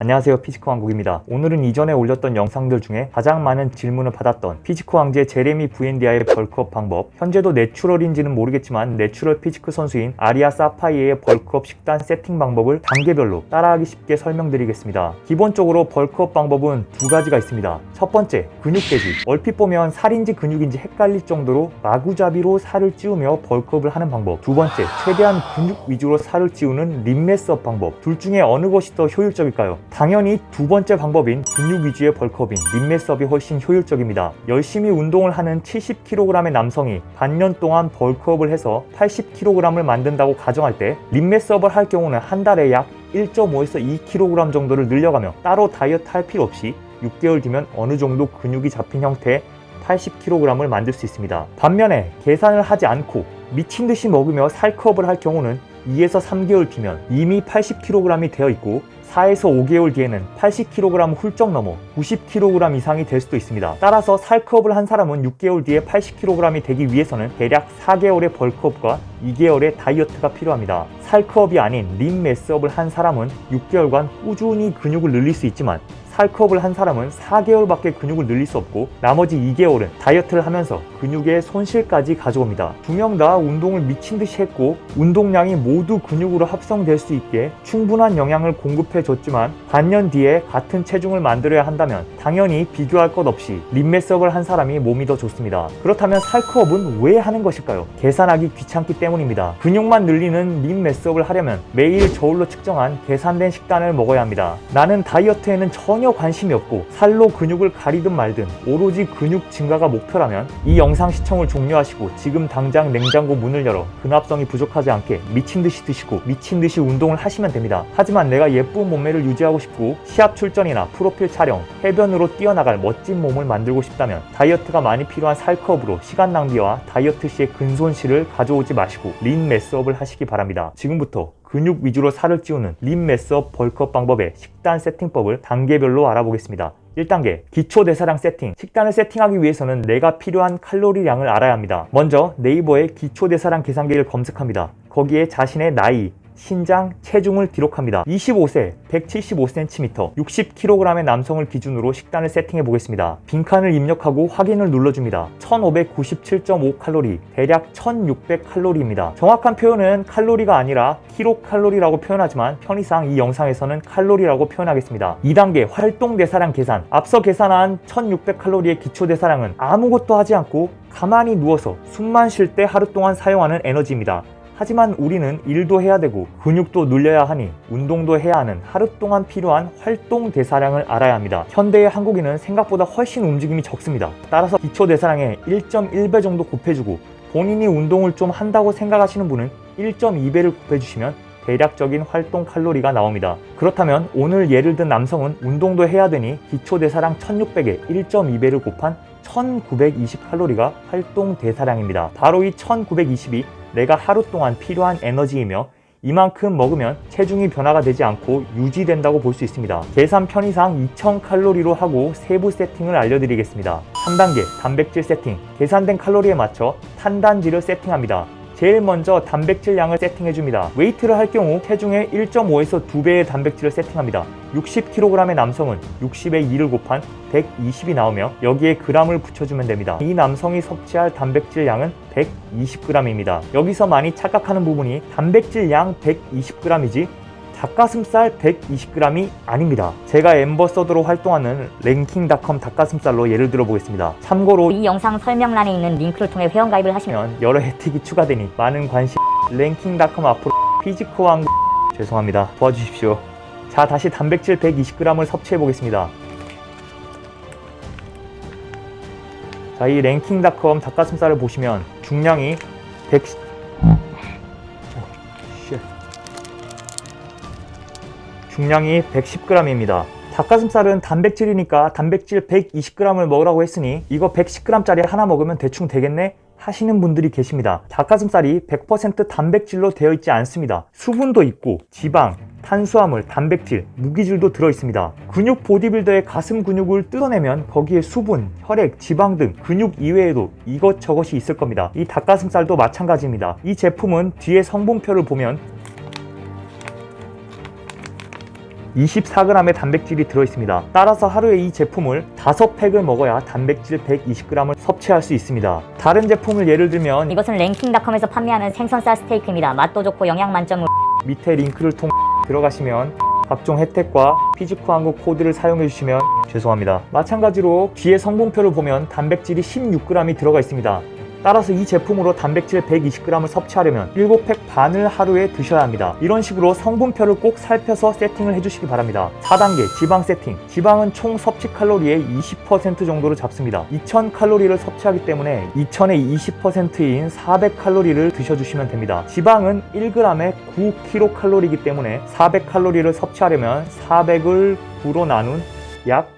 안녕하세요 피지크 왕국입니다. 오늘은 이전에 올렸던 영상들 중에 가장 많은 질문을 받았던 피지크 왕제 제레미 부엔디아의 벌크업 방법 현재도 내추럴인지는 모르겠지만 내추럴 피지크 선수인 아리아 사파이의 벌크업 식단 세팅 방법을 단계별로 따라하기 쉽게 설명드리겠습니다. 기본적으로 벌크업 방법은 두 가지가 있습니다. 첫 번째 근육 대지 얼핏 보면 살인지 근육인지 헷갈릴 정도로 마구잡이로 살을 찌우며 벌크업을 하는 방법 두 번째 최대한 근육 위주로 살을 찌우는 림메스업 방법 둘 중에 어느 것이 더 효율적일까요? 당연히 두 번째 방법인 근육 위주의 벌크업인 림메스업이 훨씬 효율적입니다. 열심히 운동을 하는 70kg의 남성이 반년 동안 벌크업을 해서 80kg을 만든다고 가정할 때 림메스업을 할 경우는 한 달에 약 1.5에서 2kg 정도를 늘려가며 따로 다이어트 할 필요 없이 6개월 뒤면 어느 정도 근육이 잡힌 형태의 80kg을 만들 수 있습니다. 반면에 계산을 하지 않고 미친 듯이 먹으며 살크업을 할 경우는 2에서 3개월 뒤면 이미 80kg이 되어 있고 4에서 5개월 뒤에는 80kg 훌쩍 넘어 90kg 이상이 될 수도 있습니다. 따라서 살크업을 한 사람은 6개월 뒤에 80kg이 되기 위해서는 대략 4개월의 벌크업과 2개월의 다이어트가 필요합니다. 살크업이 아닌 림 매스업을 한 사람은 6개월간 꾸준히 근육을 늘릴 수 있지만 살크업을 한 사람은 4개월밖에 근육을 늘릴 수 없고 나머지 2개월은 다이어트를 하면서 근육의 손실까지 가져옵니다. 두 명 다 운동을 미친 듯이 했고 운동량이 모두 근육으로 합성될 수 있게 충분한 영양을 공급해 줬지만 반년 뒤에 같은 체중을 만들어야 한다면 당연히 비교할 것 없이 림매스업을 한 사람이 몸이 더 좋습니다. 그렇다면 살크업은 왜 하는 것일까요? 계산하기 귀찮기 때문입니다. 근육만 늘리는 림매스업을 하려면 매일 저울로 측정한 계산된 식단을 먹어야 합니다. 나는 다이어트에는 전혀 관심이 없고 살로 근육을 가리든 말든 오로지 근육 증가가 목표라면 이 영상 시청을 종료하시고 지금 당장 냉장고 문을 열어 근합성이 부족하지 않게 미친 듯이 드시고 미친 듯이 운동을 하시면 됩니다. 하지만 내가 예쁜 몸매를 유지하고 싶고 시합 출전이나 프로필 촬영, 해변으로 뛰어나갈 멋진 몸을 만들고 싶다면 다이어트가 많이 필요한 살크업으로 시간 낭비와 다이어트 시의 근손실을 가져오지 마시고 린 매스업을 하시기 바랍니다. 지금부터 근육 위주로 살을 찌우는 림 매스업 벌크업 방법의 식단 세팅법을 단계별로 알아보겠습니다. 1단계 기초 대사량 세팅 식단을 세팅하기 위해서는 내가 필요한 칼로리량을 알아야 합니다. 먼저 네이버에 기초 대사량 계산기를 검색합니다. 거기에 자신의 나이, 신장, 체중을 기록합니다. 25세, 175cm, 60kg의 남성을 기준으로 식단을 세팅해 보겠습니다. 빈칸을 입력하고 확인을 눌러줍니다. 1597.5칼로리, 대략 1600칼로리입니다. 정확한 표현은 칼로리가 아니라 킬로칼로리라고 표현하지만 편의상 이 영상에서는 칼로리라고 표현하겠습니다. 2단계 활동 대사량 계산. 앞서 계산한 1600칼로리의 기초 대사량은 아무것도 하지 않고 가만히 누워서 숨만 쉴 때 하루 동안 사용하는 에너지입니다. 하지만 우리는 일도 해야 되고 근육도 늘려야 하니 운동도 해야 하는 하루 동안 필요한 활동 대사량을 알아야 합니다. 현대의 한국인은 생각보다 훨씬 움직임이 적습니다. 따라서 기초 대사량의 1.1배 정도 곱해주고 본인이 운동을 좀 한다고 생각하시는 분은 1.2배를 곱해주시면 대략적인 활동 칼로리가 나옵니다. 그렇다면 오늘 예를 든 남성은 운동도 해야 되니 기초 대사량 1600에 1.2배를 곱한 1920 칼로리가 활동 대사량입니다. 바로 이 1920이 내가 하루 동안 필요한 에너지이며 이만큼 먹으면 체중이 변화가 되지 않고 유지된다고 볼 수 있습니다. 계산 편의상 2000칼로리로 하고 세부 세팅을 알려드리겠습니다. 3단계 단백질 세팅 계산된 칼로리에 맞춰 탄단지를 세팅합니다. 제일 먼저 단백질 양을 세팅해 줍니다. 웨이트를 할 경우 체중의 1.5에서 2배의 단백질을 세팅합니다. 60kg의 남성은 60에 2를 곱한 120이 나오며 여기에 g을 붙여주면 됩니다. 이 남성이 섭취할 단백질 양은 120g입니다. 여기서 많이 착각하는 부분이 단백질 양 120g이지 닭가슴살 120g이 아닙니다. 제가 엠버서더로 활동하는 랭킹닷컴 닭가슴살로 예를 들어 보겠습니다. 참고로 이 영상 설명란에 있는 링크를 통해 회원가입을 하시면 여러 혜택이 추가되니 많은 관심 랭킹닷컴 앞으로 피지크 왕 죄송합니다 도와주십시오 자 다시 단백질 120g을 섭취해 보겠습니다 자 이 랭킹닷컴 닭가슴살을 보시면 중량이 100 어, 쉣. 중량이 110g입니다 닭가슴살은 단백질이니까 단백질 120g을 먹으라고 했으니 이거 110g짜리 하나 먹으면 대충 되겠네? 하시는 분들이 계십니다. 닭가슴살이 100% 단백질로 되어 있지 않습니다. 수분도 있고 지방, 탄수화물, 단백질, 무기질도 들어 있습니다. 근육 보디빌더의 가슴 근육을 뜯어내면 거기에 수분, 혈액, 지방 등 근육 이외에도 이것저것이 있을 겁니다. 이 닭가슴살도 마찬가지입니다. 이 제품은 뒤에 성분표를 보면 24g의 단백질이 들어있습니다. 따라서 하루에 이 제품을 5팩을 먹어야 단백질 120g을 섭취할 수 있습니다. 다른 제품을 예를 들면 이것은 랭킹닷컴에서 판매하는 생선살 스테이크입니다. 맛도 좋고 영양 만점으로 밑에 링크를 통 들어가시면 각종 혜택과 피지코 한국 코드를 사용해 주시면 죄송합니다. 마찬가지로 뒤에 성분표를 보면 단백질이 16g이 들어가 있습니다. 따라서 이 제품으로 단백질 120g을 섭취하려면 7팩 반을 하루에 드셔야 합니다. 이런 식으로 성분표를 꼭 살펴서 세팅을 해주시기 바랍니다. 4단계 지방 세팅. 지방은 총 섭취 칼로리의 20% 정도를 잡습니다. 2000칼로리를 섭취하기 때문에 2000의 20%인 400칼로리를 드셔주시면 됩니다. 지방은 1g에 9kcal이기 때문에 400칼로리를 섭취하려면 400을 9로 나눈 약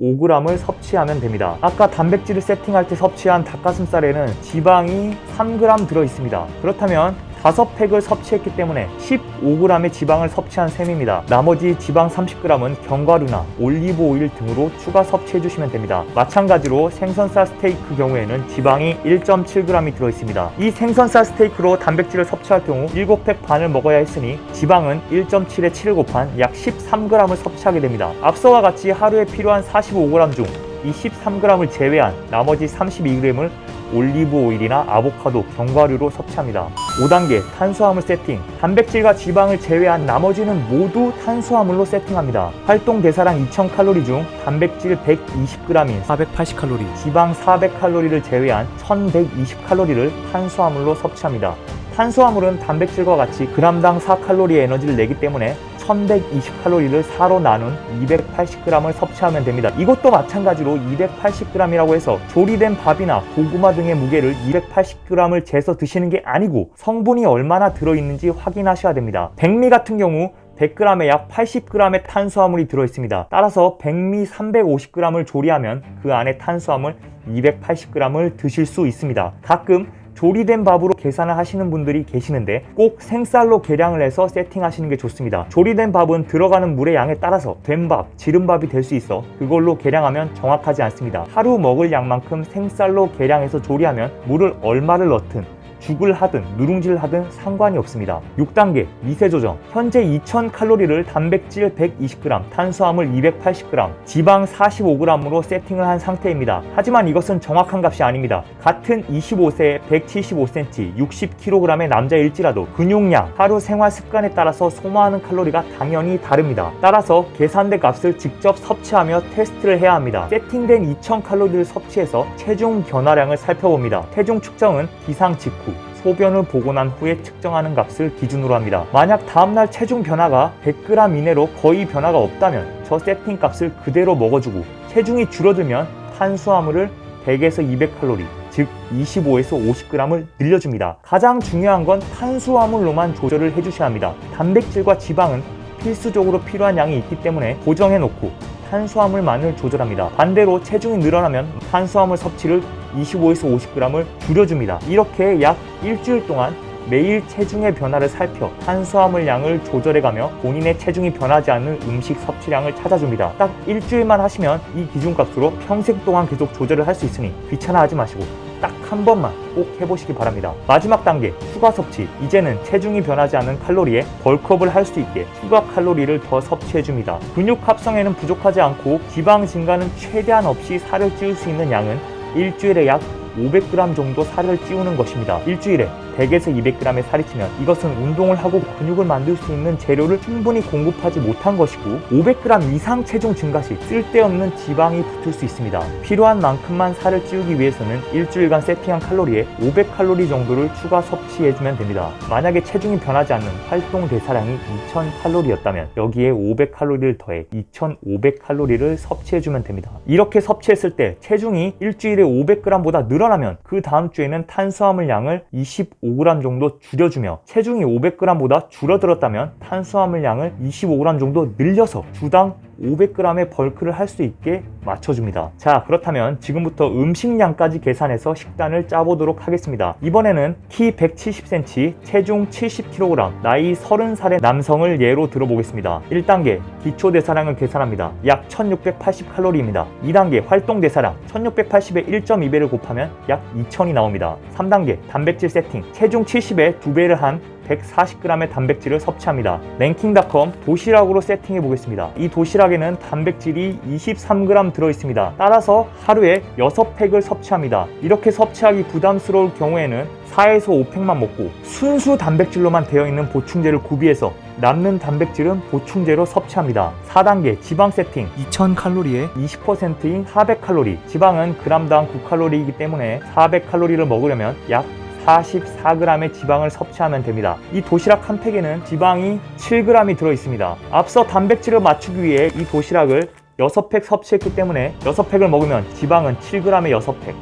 45g을 섭취하면 됩니다. 아까 단백질을 세팅할 때 섭취한 닭가슴살에는 지방이 3g 들어 있습니다. 그렇다면 5팩을 섭취했기 때문에 15g의 지방을 섭취한 셈입니다. 나머지 지방 30g은 견과류나 올리브 오일 등으로 추가 섭취해 주시면 됩니다. 마찬가지로 생선살 스테이크 경우에는 지방이 1.7g이 들어 있습니다. 이 생선살 스테이크로 단백질을 섭취할 경우 7팩 반을 먹어야 했으니 지방은 1.7에 7을 곱한 약 13g을 섭취하게 됩니다. 앞서와 같이 하루에 필요한 45g 중 이 13g을 제외한 나머지 32g을 올리브 오일이나 아보카도, 견과류로 섭취합니다. 5단계 탄수화물 세팅. 단백질과 지방을 제외한 나머지는 모두 탄수화물로 세팅합니다. 활동 대사량 2000칼로리 중 단백질 120g인 480칼로리, 지방 400칼로리를 제외한 1120칼로리를 탄수화물로 섭취합니다. 탄수화물은 단백질과 같이 그람당 4칼로리의 에너지를 내기 때문에 1120칼로리를 4로 나눈 280g을 섭취하면 됩니다. 이것도 마찬가지로 280g이라고 해서 조리된 밥이나 고구마 등의 무게를 280g을 재서 드시는 게 아니고 성분이 얼마나 들어있는지 확인하셔야 됩니다. 백미 같은 경우 100g에 약 80g의 탄수화물이 들어있습니다. 따라서 백미 350g을 조리하면 그 안에 탄수화물 280g을 드실 수 있습니다. 가끔 조리된 밥으로 계산을 하시는 분들이 계시는데 꼭 생쌀로 계량을 해서 세팅하시는 게 좋습니다. 조리된 밥은 들어가는 물의 양에 따라서 된 밥, 지른 밥이 될 수 있어 그걸로 계량하면 정확하지 않습니다. 하루 먹을 양만큼 생쌀로 계량해서 조리하면 물을 얼마를 넣든 죽을 하든 누룽지를 하든 상관이 없습니다. 6단계 미세 조정. 현재 2000칼로리를 단백질 120g, 탄수화물 280g, 지방 45g으로 세팅을 한 상태입니다. 하지만 이것은 정확한 값이 아닙니다. 같은 25세 175cm, 60kg의 남자일지라도 근육량, 하루 생활 습관에 따라서 소모하는 칼로리가 당연히 다릅니다. 따라서 계산된 값을 직접 섭취하며 테스트를 해야 합니다. 세팅된 2000칼로리를 섭취해서 체중 변화량을 살펴봅니다. 체중 측정은 기상 직후 소변을 보고 난 후에 측정하는 값을 기준으로 합니다. 만약 다음날 체중 변화가 100g 이내로 거의 변화가 없다면 저 세팅 값을 그대로 먹어주고 체중이 줄어들면 탄수화물을 100에서 200칼로리, 즉 25에서 50g을 늘려줍니다. 가장 중요한 건 탄수화물로만 조절을 해주셔야 합니다. 단백질과 지방은 필수적으로 필요한 양이 있기 때문에 고정해 놓고 탄수화물만을 조절합니다. 반대로 체중이 늘어나면 탄수화물 섭취를 25에서 50g을 줄여줍니다. 이렇게 약 일주일 동안 매일 체중의 변화를 살펴 탄수화물 양을 조절해가며 본인의 체중이 변하지 않는 음식 섭취량을 찾아줍니다. 딱 일주일만 하시면 이 기준값으로 평생 동안 계속 조절을 할 수 있으니 귀찮아하지 마시고 딱 한 번만 꼭 해보시기 바랍니다. 마지막 단계 추가 섭취. 이제는 체중이 변하지 않는 칼로리에 벌크업을 할 수 있게 추가 칼로리를 더 섭취해줍니다. 근육 합성에는 부족하지 않고 지방 증가는 최대한 없이 살을 찌울 수 있는 양은 일주일에 약 500g 정도 살을 찌우는 것입니다. 일주일에 100에서 200g의 살이 찌면 이것은 운동을 하고 근육을 만들 수 있는 재료를 충분히 공급하지 못한 것이고 500g 이상 체중 증가 시 쓸데없는 지방이 붙을 수 있습니다. 필요한 만큼만 살을 찌우기 위해서는 일주일간 세팅한 칼로리에 500칼로리 정도를 추가 섭취해주면 됩니다. 만약에 체중이 변하지 않는 활동 대사량이 2000칼로리였다면 여기에 500칼로리를 더해 2500칼로리를 섭취해주면 됩니다. 이렇게 섭취했을 때 체중이 일주일에 500g보다 늘 어나면 그 다음 주에는 탄수화물 양을 25g 정도 줄여주며 체중이 500g보다 줄어들었다면 탄수화물 양을 25g 정도 늘려서 주당 500g의 벌크를 할 수 있게 맞춰줍니다. 자, 그렇다면 지금부터 음식량까지 계산해서 식단을 짜보도록 하겠습니다. 이번에는 키 170cm, 체중 70kg, 나이 30살의 남성을 예로 들어보겠습니다. 1단계 기초 대사량을 계산합니다. 약 1680칼로리입니다. 2단계 활동 대사량 1680에 1.2배를 곱하면 약 2000이 나옵니다. 3단계 단백질 세팅 체중 70에 2배를 한 140g의 단백질을 섭취합니다. 랭킹닷컴 도시락으로 세팅해 보겠습니다. 이 도시락에는 단백질이 23g 들어 있습니다. 따라서 하루에 6팩을 섭취합니다. 이렇게 섭취하기 부담스러울 경우에는 4에서 5팩만 먹고 순수 단백질로만 되어 있는 보충제를 구비해서 남는 단백질은 보충제로 섭취합니다. 4단계 지방 세팅 2000칼로리에 20%인 400칼로리 지방은 그람당 9칼로리이기 때문에 400칼로리를 먹으려면 약 44g의 지방을 섭취하면 됩니다. 이 도시락 한 팩에는 지방이 7g이 들어 있습니다. 앞서 단백질을 맞추기 위해 이 도시락을 6팩 섭취했기 때문에 6팩을 먹으면 지방은 7g의 6팩,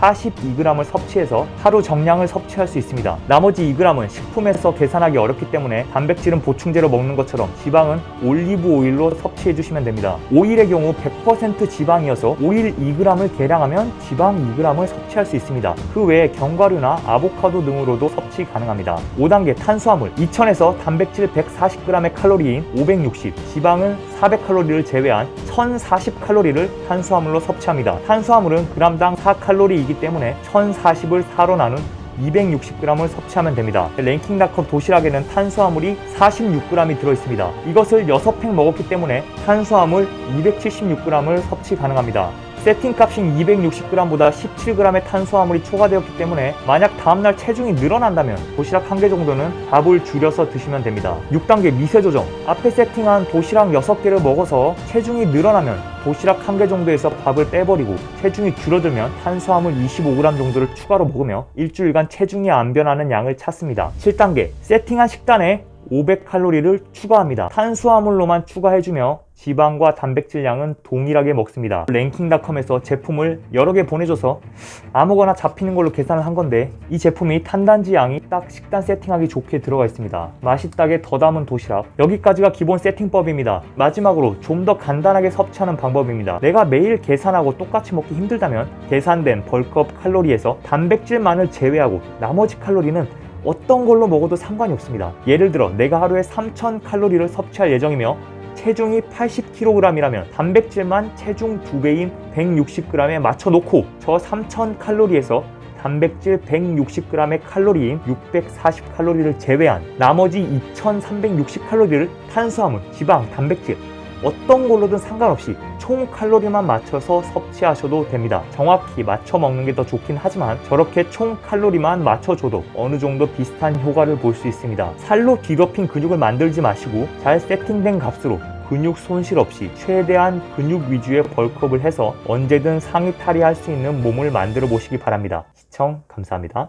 42g을 섭취해서 하루 정량을 섭취할 수 있습니다. 나머지 2g은 식품에서 계산하기 어렵기 때문에 단백질은 보충제로 먹는 것처럼 지방은 올리브 오일로 섭취해 주시면 됩니다. 오일의 경우 100% 지방이어서 오일 2g을 계량하면 지방 2g을 섭취할 수 있습니다. 그 외에 견과류나 아보카도 등으로도 섭취 가능합니다. 5단계 탄수화물 2000에서 단백질 140g의 칼로리인 560, 지방은 400칼로리를 제외한 1040칼로리를 탄수화물로 섭취합니다. 탄수화물은 그람당 4칼로리이기 때문에 1040을 4로 나눈 260g을 섭취하면 됩니다. 랭킹닷컴 도시락에는 탄수화물이 46g이 들어있습니다. 이것을 6팩 먹었기 때문에 탄수화물 276g을 섭취 가능합니다. 세팅 값인 260g보다 17g의 탄수화물이 초과되었기 때문에 만약 다음날 체중이 늘어난다면 도시락 한 개 정도는 밥을 줄여서 드시면 됩니다. 6단계 미세 조정. 앞에 세팅한 도시락 6개를 먹어서 체중이 늘어나면 도시락 한 개 정도에서 밥을 빼버리고 체중이 줄어들면 탄수화물 25g 정도를 추가로 먹으며 일주일간 체중이 안 변하는 양을 찾습니다. 7단계 세팅한 식단에 500칼로리를 추가합니다. 탄수화물로만 추가해주며 지방과 단백질 양은 동일하게 먹습니다. 랭킹닷컴에서 제품을 여러 개 보내줘서 아무거나 잡히는 걸로 계산을 한 건데 이 제품이 탄단지 양이 딱 식단 세팅하기 좋게 들어가 있습니다. 맛있다게 더 담은 도시락 여기까지가 기본 세팅법입니다. 마지막으로 좀 더 간단하게 섭취하는 방법입니다. 내가 매일 계산하고 똑같이 먹기 힘들다면 계산된 벌크업 칼로리에서 단백질만을 제외하고 나머지 칼로리는 어떤 걸로 먹어도 상관이 없습니다. 예를 들어 내가 하루에 3000칼로리를 섭취할 예정이며 체중이 80kg이라면 단백질만 체중 2배인 160g에 맞춰 놓고 저 3000칼로리에서 단백질 160g의 칼로리인 640칼로리를 제외한 나머지 2360칼로리를 탄수화물, 지방, 단백질 어떤 걸로든 상관없이 총 칼로리만 맞춰서 섭취하셔도 됩니다. 정확히 맞춰 먹는 게 더 좋긴 하지만 저렇게 총 칼로리만 맞춰줘도 어느 정도 비슷한 효과를 볼 수 있습니다. 살로 뒤덮인 근육을 만들지 마시고 잘 세팅된 값으로 근육 손실 없이 최대한 근육 위주의 벌크업을 해서 언제든 상의 탈의할 수 있는 몸을 만들어 보시기 바랍니다. 시청 감사합니다.